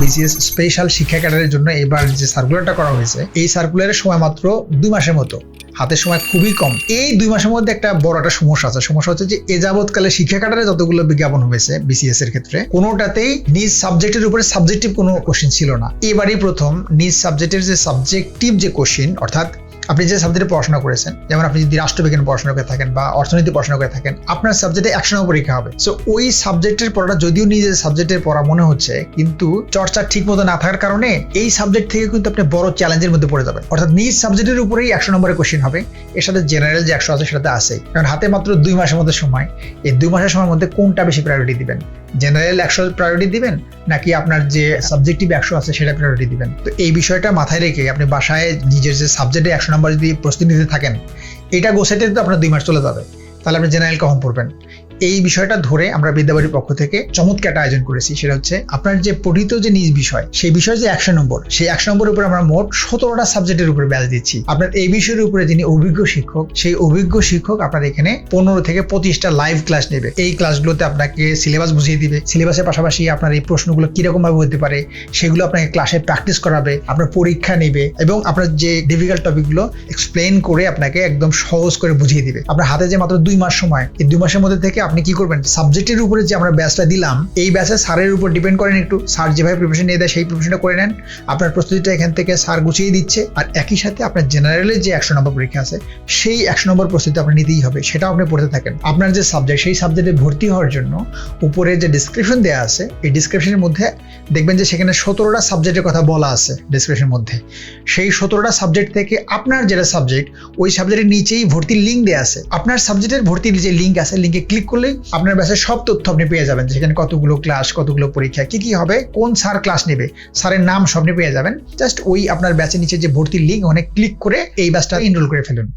BCS special শিক্ষা ক্যাডারের জন্য এবার যে সার্কুলারটা করা হয়েছে, এই সার্কুলারের সময় মাত্র দুই মাসের মতো। সময় খুবই কম। এই দুই মাসের মধ্যে একটা বড় একটা সমস্যা আছে। সমস্যা হচ্ছে যে, এ যাবৎকালে শিক্ষা ক্যাডারে যতগুলো বিজ্ঞাপন হয়েছে বিসিএস এর ক্ষেত্রে, কোনোটাতেই নিজ সাবজেক্টের উপরে সাবজেক্টিভ কোনো কোশ্চেন ছিল না। এবারই প্রথম নিজ সাবজেক্টের যে সাবজেক্টিভ যে কোশ্চেন অর্থাৎ আপনি যে সাবজেক্টে পড়াশোনা করেছেন, যেমন আপনি যদি রাষ্ট্রবিজ্ঞান পড়াশোনা করে থাকেন বা অর্থনীতি পড়াশোনা করে থাকেন, আপনার সাবজেক্টে একশো নম্বর পরীক্ষা হবে। সো ওই সাবজেক্টের পড়াটা যদিও নিজের সাবজেক্টের পড়া মনে হচ্ছে, কিন্তু চর্চা ঠিক মতো না থাকার কারণে এই সাবজেক্ট থেকে কিন্তু আপনি বড় চ্যালেঞ্জের মধ্যে পড়ে যাবেন। অর্থাৎ নিজ সাবজেক্টের উপরেই একশো নম্বরের কোশ্চেন হবে। এর সাথে জেনারেল যে একশো আছে সেটাতে আসেই কারণ হাতে মাত্র দুই মাসের মধ্যে সময়। এই দুই মাসের সময়ের মধ্যে কোনটা বেশি প্রায়োরিটি দিবেন? জেনারেল একশো প্রায়োরিটি দিবেন, নাকি আপনার যে সাবজেক্টিভ একশো আছে সেটা প্রায়োরিটি দিবেন? তো এই বিষয়টা মাথায় রেখে আপনি বাসায় নিজের যে সাবজেক্টে একশো নম্বর যদি প্রস্তুতি নিতে থাকেন, এটা গোছাইতে তো আপনার দুই মাস চলে যাবে। তাহলে আপনি জেনারেল কখন পড়বেন? এই বিষয়টা ধরে আমরা বিদ্যাবাড়ির পক্ষ থেকে চমৎকার একটা আয়োজন করেছি, সেটা হচ্ছে আপনার যে পঠিত যে নিজ বিষয়, সেই বিষয় যে একশো নম্বর, সেই একশো নম্বরের উপরে আমরা মোট সতেরোটা সাবজেক্টের উপরে ব্যাচ দিচ্ছি। আপনার এই বিষয়ের উপরে যিনি অভিজ্ঞ শিক্ষক, সেই অভিজ্ঞ শিক্ষক আপনার এখানে পনেরো থেকে পঁচিশটা লাইভ ক্লাস নেবে। এই ক্লাসগুলোতে আপনাকে সিলেবাস বুঝিয়ে দিবে। সিলেবাসের পাশাপাশি আপনার এই প্রশ্নগুলো কীরকম ভাবে হতে পারে, সেগুলো আপনাকে ক্লাসে প্র্যাকটিস করাবে, আপনার পরীক্ষা নেবে এবং আপনার যে ডিফিকাল্ট টপিকগুলো এক্সপ্লেন করে আপনাকে একদম সহজ করে বুঝিয়ে দিবে। আপনার হাতে যে মাত্র দুই মাস সময়, এই দুই মাসের মধ্যে থেকে আপনি কি করবেন? সাবজেক্টের উপরে যে আমরা ব্যাচটা দিলাম, এই ব্যাচে স্যারের উপর ডিপেন্ড করেন একটু। স্যার যেভাবে প্রিপারেশন নিয়ে দেয়, সেই প্রিপারেশনটা করে নেন। আপনার প্রস্তুতিটা এখান থেকে স্যার গুছিয়ে দিচ্ছে। আর একই সাথে আপনার জেনারেলের যে একশো নম্বর পরীক্ষা আছে, সেই একশো নম্বর প্রস্তুতি আপনি নিতেই হবে। সেটাও আপনি পড়তে থাকেন। আপনার যে সাবজেক্ট সেই সাবজেক্টে ভর্তি হওয়ার জন্য উপরে যে ডিসক্রিপশন দেওয়া আছে, এই ডিসক্রিপশনের মধ্যে দেখবেন যে সেখানে সতেরোটা সাবজেক্টের কথা বলা আছে ডিসক্রিপশনের মধ্যে। সেই সতেরোটা সাবজেক্ট থেকে আপনার যেটা সাবজেক্ট ওই সাবজেক্টের নিচেই ভর্তির লিঙ্ক দেওয়া আছে। আপনার সাবজেক্টের ভর্তির যে লিঙ্ক আছে লিঙ্কে ক্লিক করলেই আপনার ব্যাচের সব তথ্য আপনি পেয়ে যাবেন সেখানে কতগুলো ক্লাস কতগুলো পরীক্ষা, কি কি হবে, কোন স্যার ক্লাস নেবে, স্যারের নাম সব পেয়ে যাবেন। জাস্ট ওই আপনার ব্যাচের নিচে যে ভর্তির লিঙ্ক অনেক ক্লিক করে এই ব্যাচটা এনরোল করে ফেলুন।